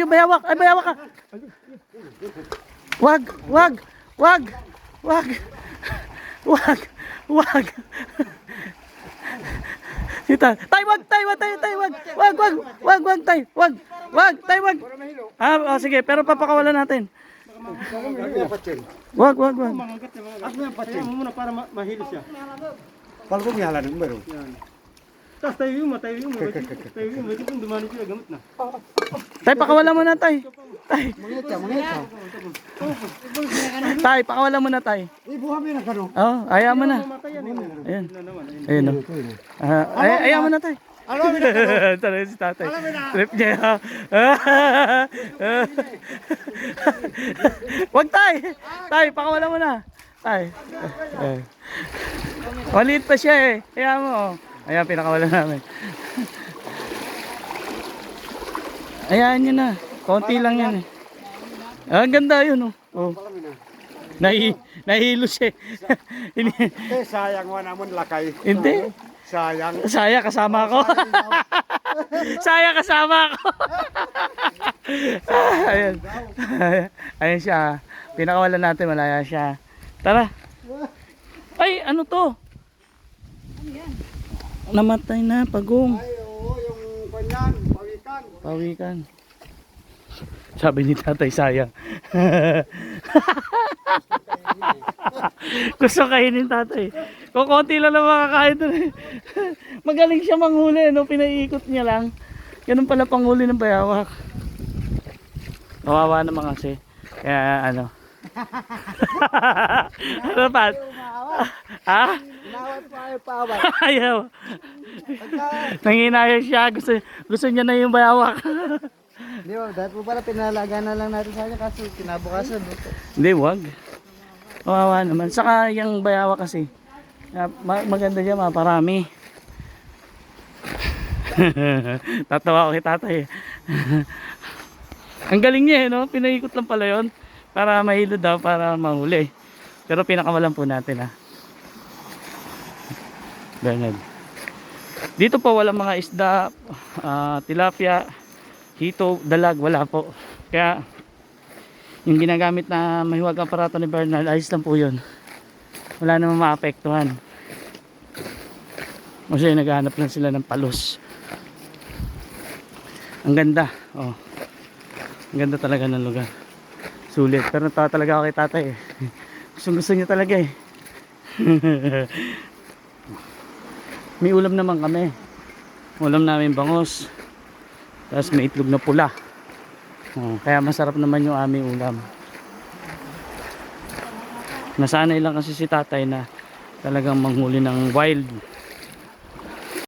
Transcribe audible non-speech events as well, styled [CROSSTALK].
Ay, bayawak, ay bayawak ka. Wag, wag, wag, wag, wag, wag. Sita, tay, wag, tay, wag, tay, tay, wag, wag, wag, wag, wag, tay, wag, wag, tay, wag. Ah, oh, sige, pero papakawalan natin. Wag, wag, wag. Ako yung patsin. mo muna para ma mahilo siya. Kalau ko mihala ng numero. Tapos tayo yung tayo yung tayo yung may kung dumani siya gamit na. Tay, pakawalan mo na, tay. Tay, Mangit ka, mangit ka. tay, pakawalan mo na, tay. Ibuha mo na kano. Oh, ayaw mo na. Eh. Ayan. Ayun. Ayun, oh. Ah, ay, ayaw mo na, tay. Ano mo na? Talaga [LAUGHS] si tatay. Trip niya. [LAUGHS] Wag tay. Tay, pakawala mo na. Tay. Maliit pa siya eh. Kaya mo. Ayan, pinakawala namin. Ayan yun na. Konti lang yan eh. Ah, ang ganda yun oh. oh. Nahi, nahilo siya. eh. [LAUGHS] Ini- Eh, sayang wa namon lakay. Hindi. Sayang. Saya kasama ko. Saya [LAUGHS] kasama ko. [LAUGHS] Ayan. Ayan siya. Pinakawalan natin, malaya siya. Tara. Ay, ano to? Namatay na, pagong. Ay, oo, yung kanyan, pawikan. Pawikan. Sabi ni tatay, sayang. [LAUGHS] Gusto kainin tatay. Kung konti lang na makakain doon. [LAUGHS] Magaling siya manghuli, no? Pinaiikot niya lang. Ganun pala panghuli ng bayawak. Kawawa naman kasi. Kaya ano. [LAUGHS] ano pa? Ha? Inawat pa [LAUGHS] ay pawat. Ayaw. Nanginayang siya. Gusto, gusto niya na yung bayawak. Di ba, dahil po pala pinalaga na lang natin sa kanya kasi kinabukasan. Hindi, wag. Kawawa naman. Saka yung bayawa kasi, ah, ma- maganda siya, maparami. [LAUGHS] Tatawa ko kay tatay. eh. [LAUGHS] Ang galing niya, eh, no? Pinaikot lang pala yon para mahilo daw, para mahuli. Pero pinakawalan po natin, ha. Ganyan. Dito po walang mga isda, ah, tilapia, hito, dalag, wala po. Kaya yung ginagamit na mahiwag aparato ni Bernard ayos lang po yun wala namang maapektuhan kasi naghahanap lang sila ng palos ang ganda oh. ang ganda talaga ng lugar sulit pero natawa talaga ako kay tatay eh. [LAUGHS] gusto gusto niya talaga eh [LAUGHS] may ulam naman kami. Ulam namin bangos. Tapos may itlog na pula. Oh, kaya masarap naman yung aming ulam. Nasanay lang kasi si tatay na talagang manghuli ng wild